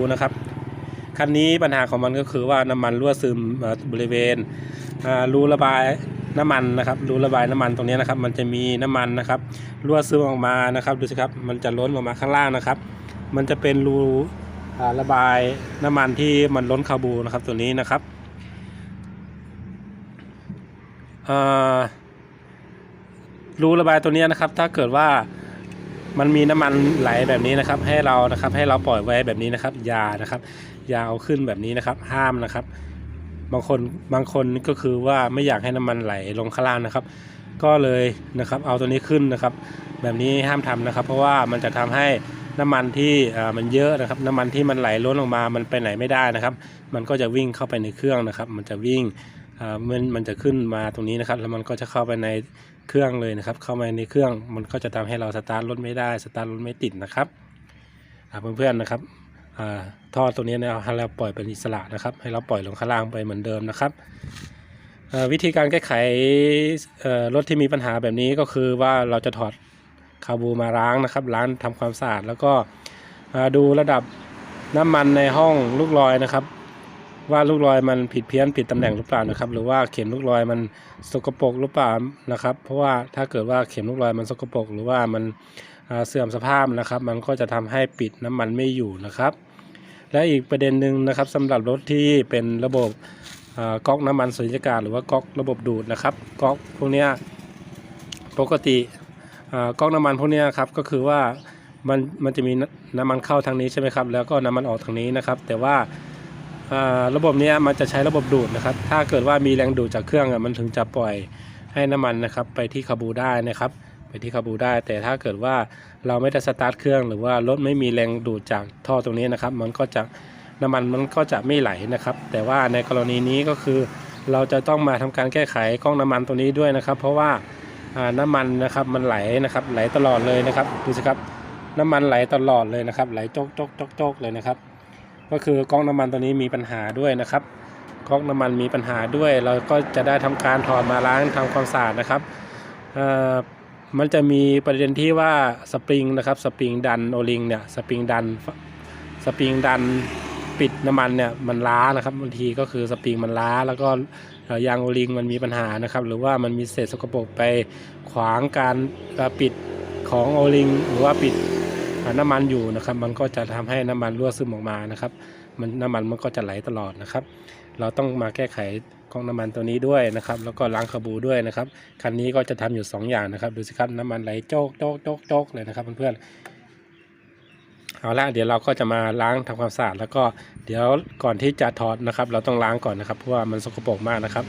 บูนะครับคันนี้ปัญหาของมันก็คือว่าน้ำมันรั่วซึมบริเวณรูระบายน้ำมันนะครับรูระบายน้ำมันตรงนี้นะครับ มันจะมีน้ำมันนะครับรั่วซึมออกมานะครับดูสิครับมันจะล้นออกมาข้างล่างนะครับ มันจะเป็นรูระบายน้ำมันที่มันล้นคาบูนะครับตัวนี้นะครับรูระบายตัวนี้นะครับ ถ้าเกิดว่า มันมีน้ำมันไหลแบบนี้นะครับ ให้เรานะครับให้เราปล่อยไว้แบบนี้นะครับยานะครับยาเอาขึ้นแบบนี้นะครับ ห้ามนะครับ บางคนบางคนก็คือว่าไม่อยากให้น้ำมันไหลลงข้างล่างนะครับ ก็เลยนะครับเอาตัวนี้ขึ้นนะครับ แบบนี้ห้ามทำนะครับ เพราะว่ามันจะทำให้น้ำมันที่มันเยอะนะครับ น้ำมันที่มันไหลล้นลงมามันไปไหนไม่ได้นะครับ มันก็จะวิ่งเข้าไปในเครื่องนะครับ มันจะวิ่ง มันมันจะขึ้นมาตรงนี้นะครับ แล้วมันก็จะเข้าไปในเครื่องเลยนะครับ เข้ามาในเครื่องมันก็จะทำให้เราสตาร์ทรถไม่ได้สตาร์ทรถไม่ติดนะครับอ่าเพื่อนๆนะครับอ่าท่อตัวนี้เนี่ยให้เราปล่อยเป็นอิสระนะครับ ให้เราปล่อยลงข้างล่างไปเหมือนเดิมนะครับวิธีการแก้ไขรถที่มีปัญหาแบบนี้ก็คือว่าเราจะถอดคาบูมาล้างนะครับล้างทำความสะอาดแล้วก็ดูระดับน้ำมันในห้องลูกลอยนะครับ ว่าลูกลอยมันผิดเพี้ยนผิดตำแหน่งหรือเปล่านะครับ หรือว่าเข็มลูกลอยมันสกปรกหรือเปล่านะครับ เพราะว่าถ้าเกิดว่าเข็มลูกลอยมันสกปรกหรือว่ามันเสื่อมสภาพนะครับ มันก็จะทำให้ปิดน้ำมันไม่อยู่นะครับ และอีกประเด็นหนึ่งนะครับสำหรับรถที่เป็นระบบก๊อกน้ำมันสุญญากาศหรือว่าก๊อกระบบดูดนะครับก๊อกพวกนี้ปกติก๊อกน้ำมันพวกนี้ครับก็คือว่ามันมันจะมีน้ำน้ำมันเข้าทางนี้ใช่ไหมครับ แล้วก็น้ำมันออกทางนี้นะครับ แต่ว่า ระบบนี้มันจะใช้ระบบดูดนะครับ ถ้าเกิดว่ามีแรงดูดจากเครื่องมันถึงจะปล่อยให้น้ำมันนะครับ ไปที่คาบูได้นะครับ ไปที่คาบูได้ แต่ถ้าเกิดว่าเราไม่ได้สตาร์ทเครื่องหรือว่ารถไม่มีแรงดูดจากท่อตรงนี้นะครับ มันก็จะน้ำมันมันก็จะไม่ไหลนะครับ แต่ว่าในกรณีนี้ก็คือ เราจะต้องมาทำการแก้ไขกล้องน้ำมันตัวนี้ด้วยนะครับ เพราะว่าน้ำมันนะครับมันไหลนะครับไหลตลอดเลยนะครับดูสิครับน้ำมันไหลตลอดเลยนะครับ ไหลโจกจกจกจกเลยนะครับ ก็คือกล้องน้ำมันตัวนี้มีปัญหาด้วยนะครับกล้องน้ำมันมีปัญหาด้วย เราก็จะได้ทำการถอดมาล้างทำความสะอาดนะครับมันจะมีประเด็นที่ว่าสปริงนะครับสปริงดันโอลิงเนี่ยสปริงดันสปริงดันปิดน้ำมันเนี่ยมันล้านะครับบางทีก็คือสปริงมันล้า แล้วก็ยางโอลิงมันมีปัญหานะครับ หรือว่ามันมีเศษสกปรกไปขวางการปิดของโอลิงหรือว่าปิด น้ำมันอยู่นะครับ มันก็จะทำให้น้ำมันรั่วซึมออกมานะครับ มันน้ำมันมันก็จะไหลตลอดนะครับ เราต้องมาแก้ไขกองน้ำมันตัวนี้ด้วยนะครับ แล้วก็ล้างคาบูด้วยนะครับคันนี้ก็จะทำอยู่สองอย่างนะครับ ดูสิครับน้ำมันไหลโจกโจกโจกโจกเลยนะครับเพื่อนๆเอาละเดี๋ยวเราก็จะมาล้างทำความสะอาดแล้วก็เดี๋ยวก่อนที่จะถอดนะครับ เราต้องล้างก่อนนะครับเพราะว่ามันสกปรกมากนะครับ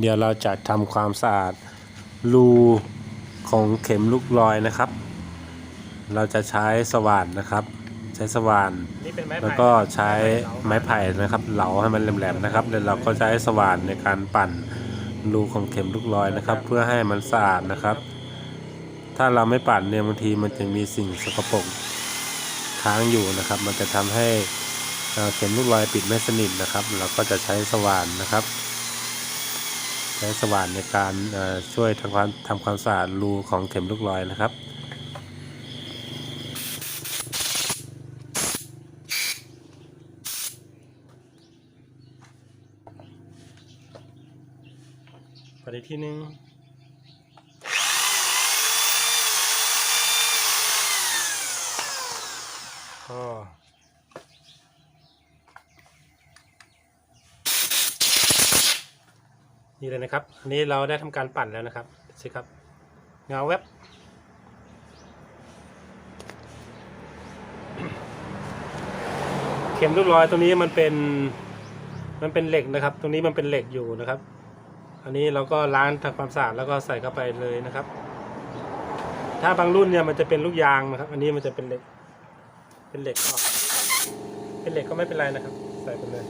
เดี๋ยวเราจะทำความสะอาดรูของเข็มลูกลอยนะครับ เราจะใช้สว่านนะครับ ใช้สว่านนี่เป็นไม้ไผ่แล้วก็ใช้ไม้ไผ่นะครับ เหลาให้มันแหลมๆนะครับแล้วเราก็ใช้สว่านในการปั่นรูของเข็มลูกลอยนะครับ เพื่อให้มันสะอาดนะครับ ถ้าเราไม่ปั่นเนี่ยบางทีมันจะมีสิ่งสกปรกค้างอยู่นะครับ มันจะทำให้เอ่อเข็มลูกลอยปิดไม่สนิทนะครับ เราก็จะใช้สว่านนะครับ ใช้สว่านในการเอ่อช่วยทำความทำความสะอาดรูของเข็มลูกลอยนะครับ อีกที่หนึงก็นี่เลยนะครับ อันนี้เราได้ทำการปั่นแล้วนะครับสิครับ เงาเว็บเข็มลูกลอยตัวนี้มันเป็นมันเป็นเหล็กนะครับ ตรงนี้มันเป็นเหล็กอยู่นะครับ อันนี้เราก็ล้างทำความสะอาดแล้วก็ใส่เข้าไปเลยนะครับ ถ้าบางรุ่นเนี่ยมันจะเป็นลูกยางนะครับ อันนี้มันจะเป็นเหล็ก เป็นเหล็กก็เป็นเหล็กก็ไม่เป็นไรนะครับ ใส่ไปเลย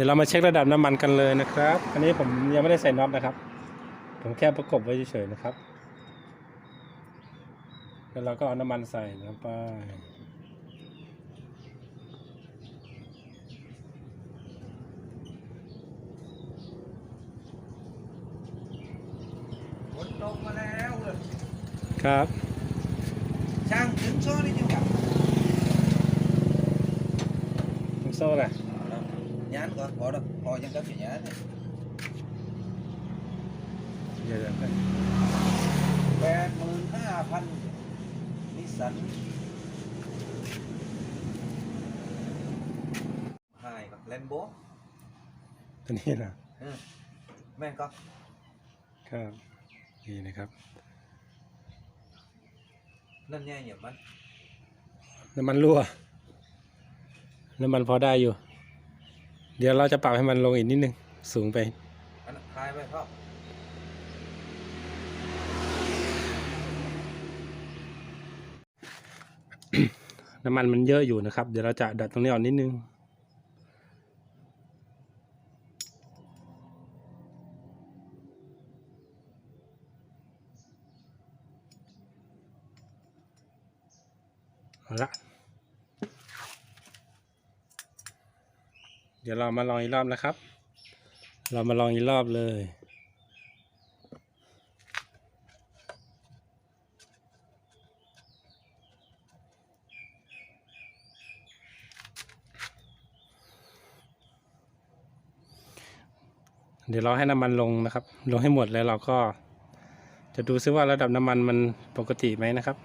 ดี๋ยวเรามาเช็คระดับน้ำมันกันเลยนะครับ อันนี้ผมยังไม่ได้ใส่น็อตนะครับ ผมแค่ประกบไว้เฉยๆนะครับ แล้วเราก็เอาน้ำมันใส่ลงไปฝนตกมาแล้วเลยครับ ช่างถึงโซ่นี่จริงกับถึงโซ่แหละ nhán coi bỏ đâu bỏ chân cấp thì nhán này เดี๋ยวๆแปดหมื่นห้าพันนิสสันไฮกับเลนโบตัวนี้นะแม่งก็ครับนี่นะครับ นั่นแง่เหยียบมันน้ำมันรั่วน้ำมันพอได้อยู่ เดี๋ยวเราจะปรับให้มันลงอีกนิดนึง สูงไปอันนั้นคลายไปเข้าน้ำมันมันเยอะอยู่นะครับ เดี๋ยวเราจะดัดตรงนี้ออกนิดนึง เอาละ เดี๋ยวเรามาลองอีกรอบนะครับ เรามาลองอีกรอบเลย เดี๋ยวเราให้น้ำมันลงนะครับ ลงให้หมดแล้วเราก็ จะดูซิว่าระดับน้ำมันมันปกติไหมนะครับ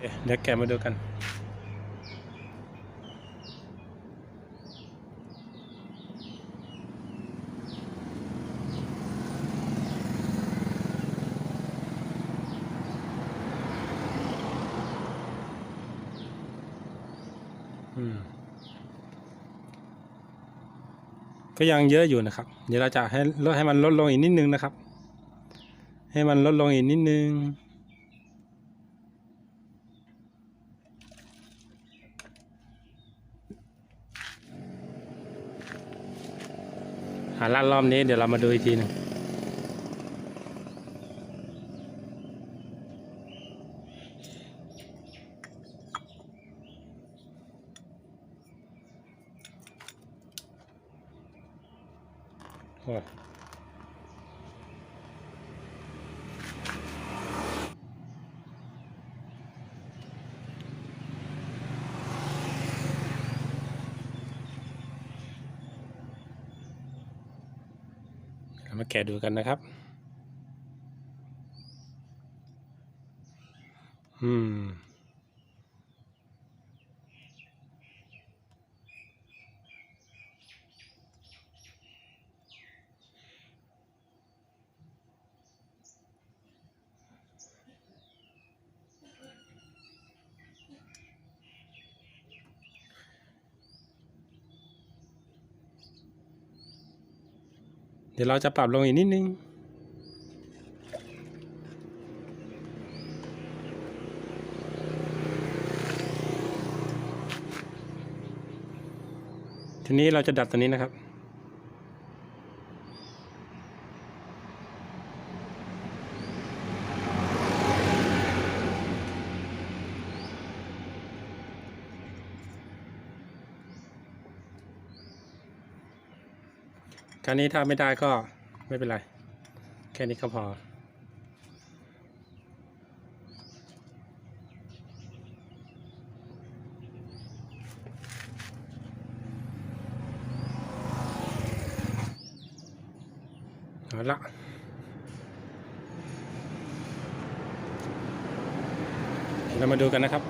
เอ๊ะเดี๋ยวแกะมาดูกัน ก็ยังเยอะอยู่นะครับ เดี๋ยวเราจะให้ลดให้มันลดลงอีกนิดนึงนะครับ ให้มันลดลงอีกนิดนึงหาลาดรอบนี้เดี๋ยวเรามาดูอีกทีหนึง แกะดูกันนะครับ อืม ดี๋ยวเราจะปรับลงอีกนิดนึง ทีนี้เราจะดัดตัวนี้นะครับ การนี้ถ้าไม่ได้ก็ไม่เป็นไร แค่นี้ก็พอ เอาละเรามาดูกันนะครับ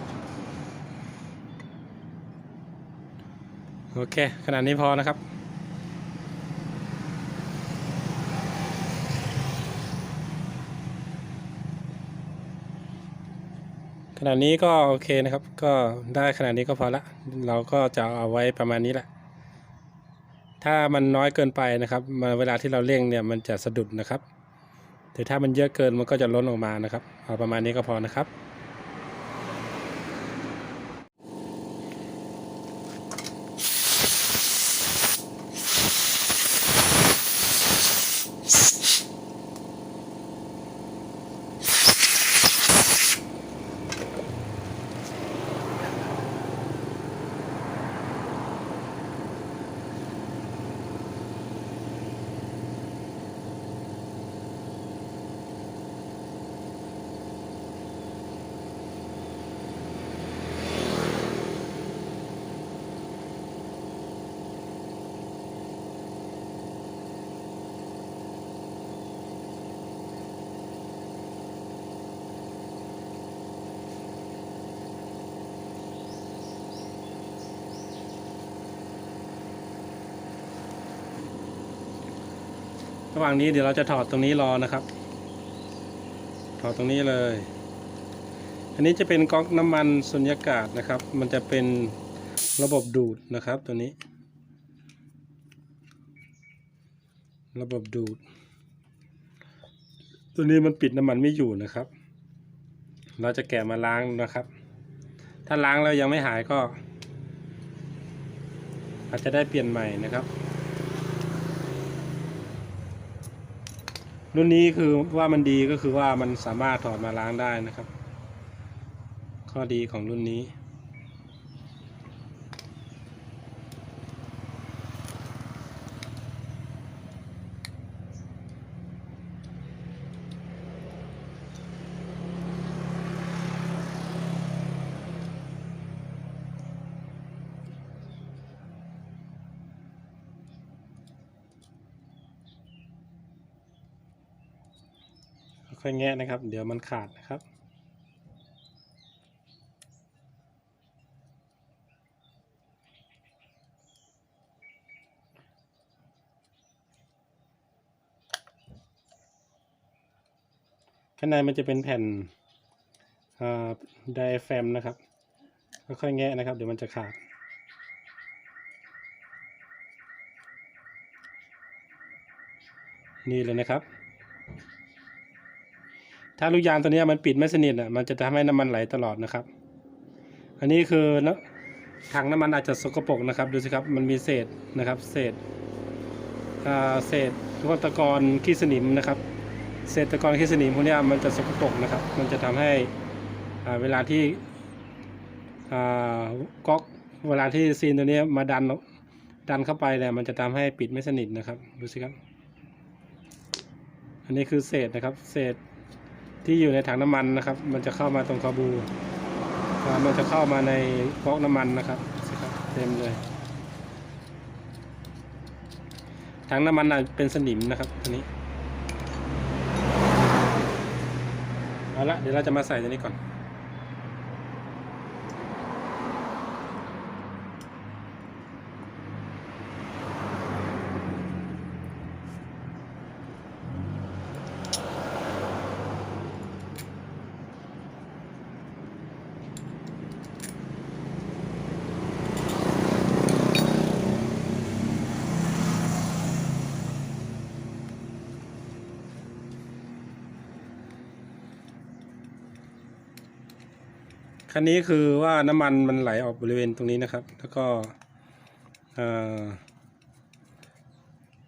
โอเค ขนาดนี้พอนะครับ ขนาดนี้ก็โอเคนะครับ ก็ได้ขนาดนี้ก็พอละ เราก็จะเอาไว้ประมาณนี้แหละ ถ้ามันน้อยเกินไปนะครับมาเวลาที่เราเร่งเนี่ยมันจะสะดุดนะครับ แต่ถ้ามันเยอะเกินมันก็จะล้นออกมานะครับ เอาประมาณนี้ก็พอนะครับ ระหว่างนี้เดี๋ยวเราจะถอดตรงนี้รอนะครับ ถอดตรงนี้เลย อันนี้จะเป็นก๊อกน้ำมันสุญญากาศนะครับ มันจะเป็นระบบดูดนะครับตัวนี้ ระบบดูด ตัวนี้มันปิดน้ำมันไม่อยู่นะครับ เราจะแกะมาล้างนะครับ ถ้าล้างแล้วยังไม่หายก็ อาจจะได้เปลี่ยนใหม่นะครับ รุ่นนี้คือว่ามันดีก็คือว่ามันสามารถถอดมาล้างได้นะครับ ข้อดีของรุ่นนี้ ค่อยแงะนะครับ เดี๋ยวมันขาดนะครับ ข้างในมันจะเป็นแผ่นไดแฟมนะครับ ค่อยๆแงะนะครับ เดี๋ยวมันจะขาดนี่เลยนะครับ ถ้าลูกยางตัวนี้มันปิดไม่สนิทอะมันจะทำให้น้ำมันไหลตลอดนะครับ อันนี้คือนะถังน้ำมันอาจจะสกปรกนะครับ ดูสิครับมันมีเศษนะครับ เศษอ่าเศษวกตะกอนขี้สนิมนะครับ เศษตะกอนขี้สนิมพวกนี้มันจะสกปรกนะครับ มันจะทำให้อ่าเวลาที่อ่าก๊อกเวลาที่ซีนตัวนี้มาดันดันเข้าไปเนี่ยมันจะทำให้ปิดไม่สนิทนะครับ ดูสิครับ อันนี้คือเศษนะครับ เศษ ที่อยู่ในถังน้ำมันนะครับ มันจะเข้ามาตรงคาบูมันจะเข้ามาในฟอกน้ำมันนะครับ เต็มเลย ถังน้ำมันเป็นสนิมนะครับอันนี้ เอาละเดี๋ยวเราจะมาใส่ตัวนี้ก่อน คันนี้คือว่าน้ำมันมันไหลออกบริเวณตรงนี้นะครับ แล้วก็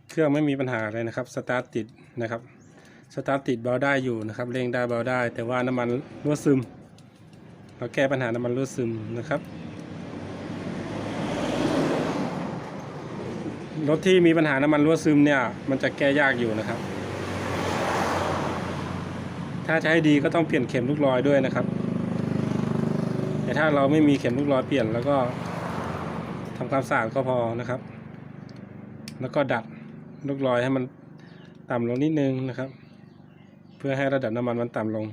เครื่องไม่มีปัญหาอะไรนะครับ สตาร์ทติดนะครับ สตาร์ทติดเบาได้อยู่นะครับ เร่งได้เบาได้ แต่ว่าน้ำมันรั่วซึม เราแก้ปัญหาน้ำมันรั่วซึมนะครับ รถที่มีปัญหาน้ำมันรั่วซึมเนี่ย มันจะแก้ยากอยู่นะครับ ถ้าจะให้ดีก็ต้องเปลี่ยนเข็มลูกลอยด้วยนะครับ แต่ถ้าเราไม่มีเข็มลูกลอยเปลี่ยน แล้วก็ทำความสะอาดก็พอนะครับ แล้วก็ดัดลูกลอยให้มันต่ำลงนิดนึงนะครับ เพื่อให้ระดับน้ำมันมันต่ำลง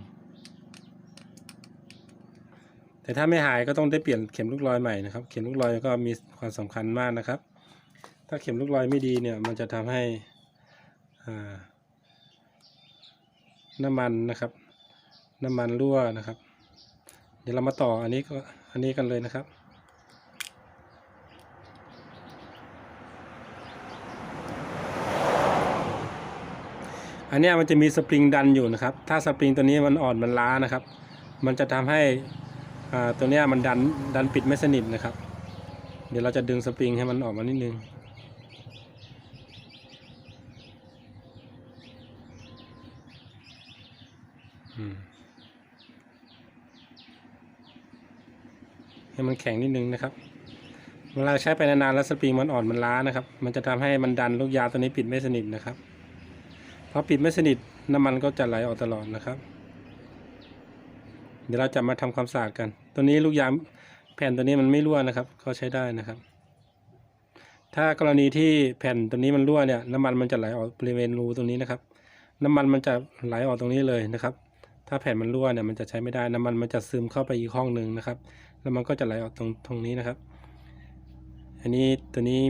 แต่ถ้าไม่หายก็ต้องได้เปลี่ยนเข็มลูกลอยใหม่นะครับ เข็มลูกลอยก็มีความสำคัญมากนะครับ ถ้าเข็มลูกลอยไม่ดีเนี่ย มันจะทำให้น้ำมันนะครับ น้ำมันรั่วนะครับ ดี๋ยวเรามาต่ออันนี้ก็อันนี้กันเลยนะครับ อันนี้มันจะมีสปริงดันอยู่นะครับ ถ้าสปริงตัวนี้มันอ่อนมันล้านะครับ มันจะทำให้ตัวนี้มันดันดันปิดไม่สนิทนะครับ เดี๋ยวเราจะดึงสปริงให้มันออกมานิดนึง ให้มันแข็งนิดนึงนะครับ เวลาใช้ไปนานๆแล้วสปริงมันอ่อนมันล้านะครับ มันจะทำให้มันดันลูกยาตัวนี้ปิดไม่สนิทนะครับพอปิดไม่สนิทน้ำมันก็จะไหลออกตลอดนะครับ เดี๋ยวเราจะมาทำความสะอาดกัน ตัวนี้ลูกยางแผ่นตัวนี้มันไม่รั่วนะครับก็ใช้ได้นะครับ ถ้ากรณีที่แผ่นตัวนี้มันรั่วเนี่ยน้ำมันมันจะไหลออกบริเวณรูตรงนี้นะครับ น้ำมันมันจะไหลออกตรงนี้เลยนะครับ ถ้าแผ่นมันรั่วเนี่ยมันจะใช้ไม่ได้น้ำมันมันจะซึมเข้าไปอีกห้องหนึ่งนะครับ แล้วมันก็จะไหลออกตรงตรงนี้นะครับ อันนี้ตัวนี้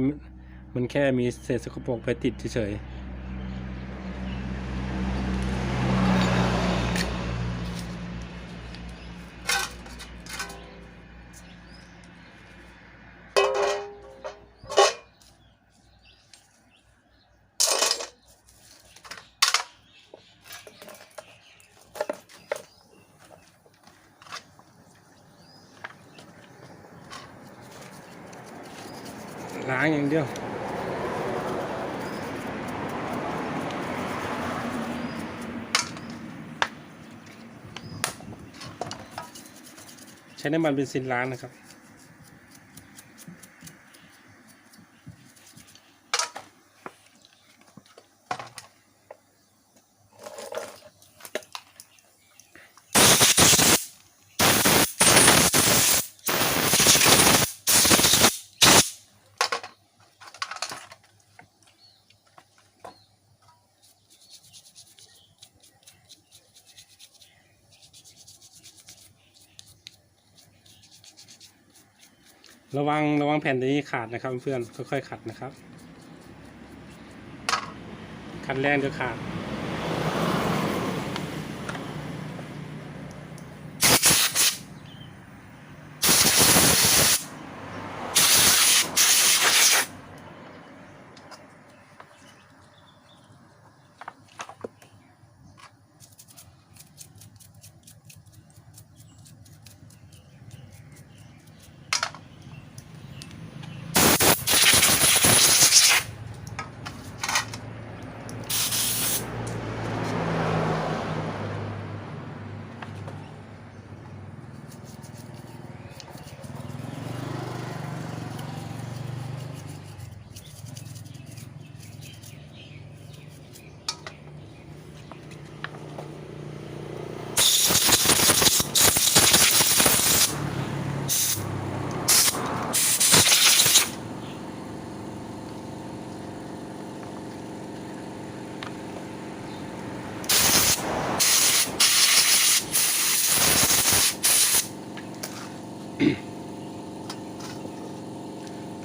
มันแค่มีเศษสกปรกไปติดเฉยๆางอย่างเดียวใช้น้ำมันเบนซินล้างนะครับ ระวังระวังแผ่นนี้ขาดนะครับเพื่อนค่อยๆขัดนะครับ ขัดแรงเดี๋ยวขาด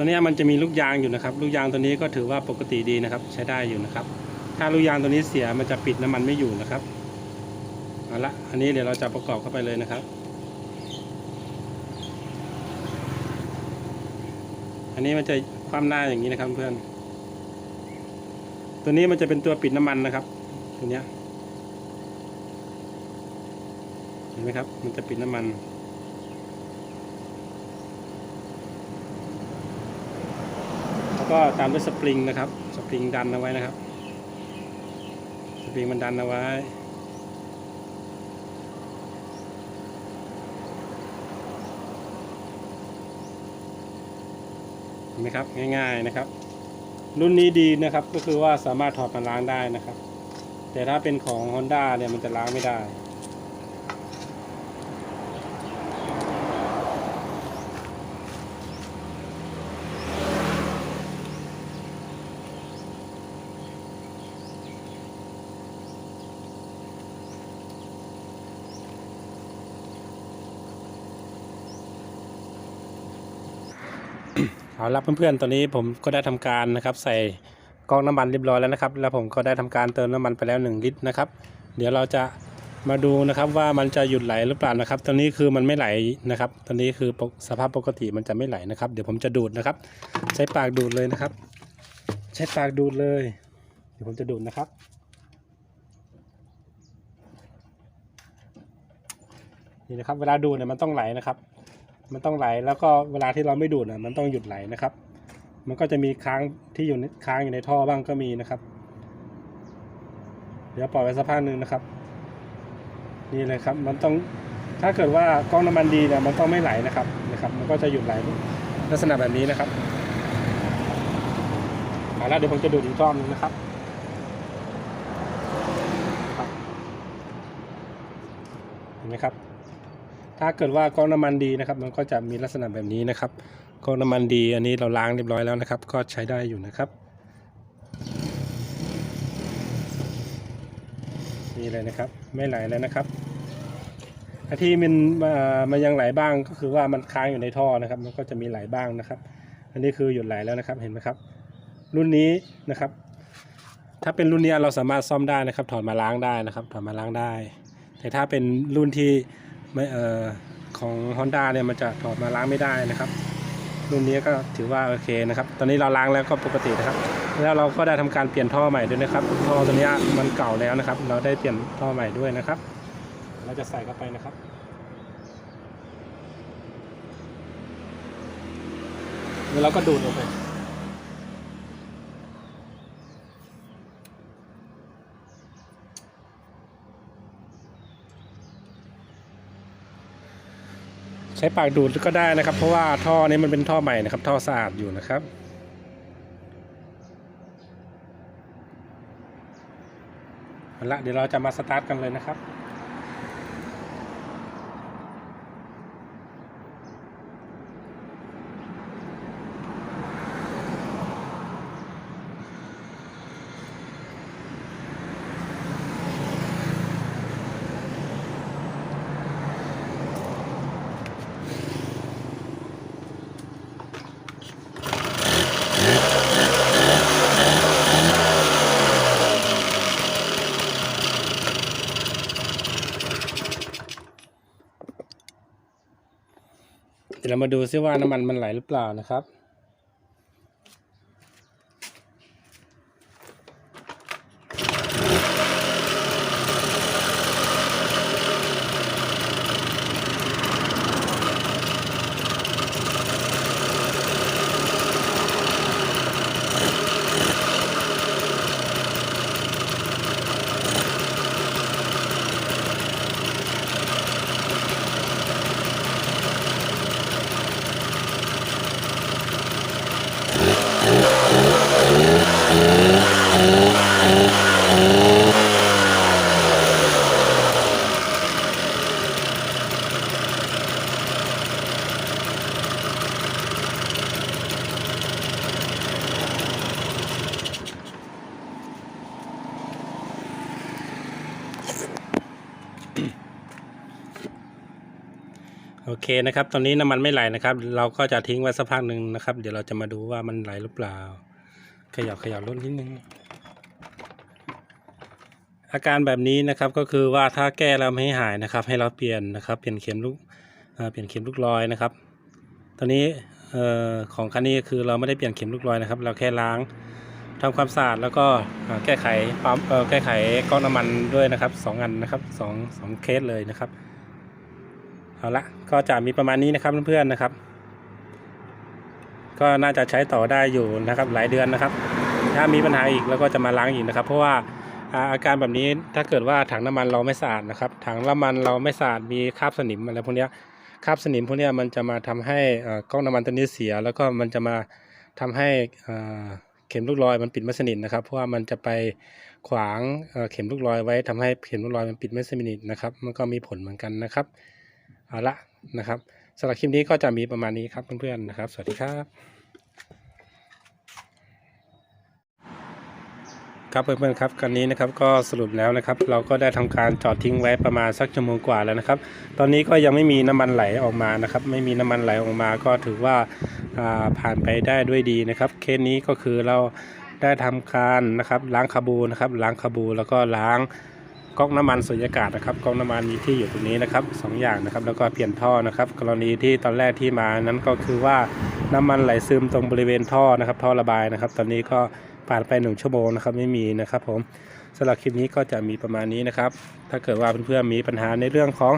ตัวนี้มันจะมีลูกยางอยู่นะครับ ลูกยางตัวนี้ก็ถือว่าปกติดีนะครับ ใช้ได้อยู่นะครับ ถ้าลูกยางตัวนี้เสียมันจะปิดน้ำมันไม่อยู่นะครับเอาละอันนี้เดี๋ยวเราจะประกอบเข้าไปเลยนะครับ อันนี้มันจะคว่ำหน้าอย่างนี้นะครับเพื่อน ตัวนี้มันจะเป็นตัวปิดน้ำมันนะครับ ตัวเนี้ยเห็นไหมครับ มันจะปิดน้ำมัน แล้ว ก็ตามด้วยสปริงนะครับ สปริงดันเอาไว้นะครับ สปริงมันดันเอาไว้ เห็นไหมครับง่ายๆนะครับ รุ่นนี้ดีนะครับก็คือว่าสามารถถอดมาล้างได้นะครับ แต่ถ้าเป็นของ Honda เนี่ยมันจะล้างไม่ได้ เอาละเพื่อนๆ ตอนนี้ผมก็ได้ทำการนะครับใส่ก๊อกน้ำมันเรียบร้อยแล้วนะครับ แล้วผมก็ได้ทำการเติมน้ำมันไปแล้ว 1 ลิตรนะครับ เดี๋ยวเราจะมาดูนะครับว่ามันจะหยุดไหลหรือเปล่านะครับ ตอนนี้คือมันไม่ไหลนะครับ ตอนนี้คือสภาพปกติมันจะไม่ไหลนะครับ เดี๋ยวผมจะดูดนะครับ ใช้ปากดูดเลยนะครับ ใช้ปากดูดเลย เดี๋ยวผมจะดูดนะครับนี่นะครับ เวลาดูดเนี่ยมันต้องไหลนะครับ มันต้องไหลแล้วก็เวลาที่เราไม่ดูดนะมันต้องหยุดไหลนะครับ มันก็จะมีค้างที่อยู่ค้างอยู่ในท่อบ้างก็มีนะครับ เดี๋ยวปล่อยไว้สักพักหนึ่งนะครับ นี่เลยครับ มันต้องถ้าเกิดว่าก๊อกน้ำมันดีเนี่ยมันต้องไม่ไหลนะครับนะครับ มันก็จะหยุดไหลลักษณะแบบนี้นะครับเอาละเดี๋ยวผมจะดูดอีกรอบหนึงนะครับเห็นไหมครับ ถ้าเกิดว่าก๊อกน้ำมันดีนะครับ มันก็จะมีลักษณะแบบนี้นะครับก๊อกน้ำมันดี อันนี้เราล้างเรียบร้อยแล้วนะครับ ก็ใช้ได้อยู่นะครับ นี่เลยนะครับ ไม่ไหลแล้วนะครับที่มันมันยังไหลบ้างก็คือว่ามันค้างอยู่ในท่อนะครับ มันก็จะมีไหลบ้างนะครับ อันนี้คือหยุดไหลแล้วนะครับเห็นไหมครับ รุ่นนี้นะครับ ถ้าเป็นรุ่นนี้เราสามารถซ่อมได้นะครับ ถอดมาล้างได้นะครับ ถอดมาล้างได้ แต่ถ้าเป็นรุ่นที่ ไม่เอ่อของ Honda เนี่ยมันจะถอดมาล้างไม่ได้นะครับ รุ่นนี้ก็ถือว่าโอเคนะครับ ตอนนี้เราล้างแล้วก็ปกตินะครับ แล้วเราก็ได้ทำการเปลี่ยนท่อใหม่ด้วยนะครับ ท่อตัวนี้มันเก่าแล้วนะครับ เราได้เปลี่ยนท่อใหม่ด้วยนะครับ เราจะใส่เข้าไปนะครับแล้วเราก็ดูดออกไป ใช้ปากดูดก็ได้นะครับ เพราะว่าท่อนี้มันเป็นท่อใหม่นะครับ ท่อสะอาดอยู่นะครับเอาละเดี๋ยวเราจะมาสตาร์ทกันเลยนะครับ เดี๋ยวเรามาดูซิว่าน้ำมันมันไหลหรือเปล่านะครับ เคนะครับตอนนี้น้ำมันไม่ไหลนะครับ เราก็จะทิ้งไว้สักพักหนึ่งนะครับ เดี๋ยวเราจะมาดูว่ามันไหลหรือเปล่า ขยับขยับรถนิดนึง อาการแบบนี้นะครับก็คือว่าถ้าแก้แล้วไม่หายนะครับ ให้เราเปลี่ยนนะครับ เปลี่ยนเข็มลูกเปลี่ยนเข็มลูกลอยนะครับ ตอนนี้เอ่อของคันนี้คือเราไม่ได้เปลี่ยนเข็มลูกลอยนะครับ เราแค่ล้างทำความสะอาดแล้วก็แก้ไขปั๊มเอ่อแก้ไขก๊อกน้ำมันด้วยนะครับสองอันนะครับสองสองเคสเลยนะครับ เอาละก็จะมีประมาณนี้นะครับเพื่อนๆนะครับ ก็น่าจะใช้ต่อได้อยู่นะครับหลายเดือนนะครับ ถ้ามีปัญหาอีกเราก็จะมาล้างอีกนะครับ เพราะว่าอาการแบบนี้ถ้าเกิดว่าถังน้ำมันเราไม่สะอาดนะครับถังน้ำมันเราไม่สะอาดมีคราบสนิมอะไรพวกนี้คราบสนิมพวกนี้มันจะมาทำให้เอ่อก๊อกน้ำมันตัวนี้เสีย แล้วก็มันจะมาทำให้เข็มลูกลอยมันปิดไม่สนิทนะครับ เพราะว่ามันจะไปขวางเอ่อเข็มลูกลอยไว้ทำให้เข็มลูกลอยมันปิดไม่สนิทนะครับ มันก็มีผลเหมือนกันนะครับ เอาละนะครับสำหรับคลิปนี้ก็จะมีประมาณนี้ครับเพื่อนๆนะครับ สวัสดีครับครับเพื่อนๆครับกันนี้นะครับก็สรุปแล้วนะครับ เราก็ได้ทำการจอดทิ้งไว้ประมาณสักชั่วโมงกว่าแล้วนะครับ ตอนนี้ก็ยังไม่มีน้ำมันไหลออกมานะครับ ไม่มีน้ำมันไหลออกมาก็ถือว่าาผ่านไปได้ด้วยดีนะครับ เคสนี้ก็คือเราได้ทำการนะครับล้างคาบูนะครับล้างคาบูแล้วก็ล้าง ก๊อกน้ำมันสุญญากาศนะครับก๊อกน้ำมันมีที่อยู่ตรงนี้นะครับสองอย่างนะครับ แล้วก็เปลี่ยนท่อนะครับ กรณีที่ตอนแรกที่มานั้นก็คือว่าน้ำมันไหลซึมตรงบริเวณท่อนะครับ ท่อระบายนะครับ ตอนนี้ก็ผ่านไปหนึ่งชั่วโมงนะครับไม่มีนะครับ ผมสำหรับคลิปนี้ก็จะมีประมาณนี้นะครับ ถ้าเกิดว่าเพื่อนๆมีปัญหาในเรื่องของ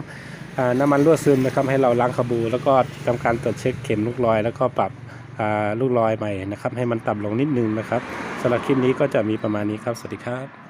อน้ำมันรั่วซึมนะครับ ให้เราล้างคาบู แล้วก็ทำการตรวจเช็คเข็มลูกรอย แล้วก็ปรับลูกรอยใหม่นะครับ ให้มันต่ำลงนิดนึงนะครับสำหรับคลิปนี้ก็จะมีประมาณนี้ครับ สวัสดีครับ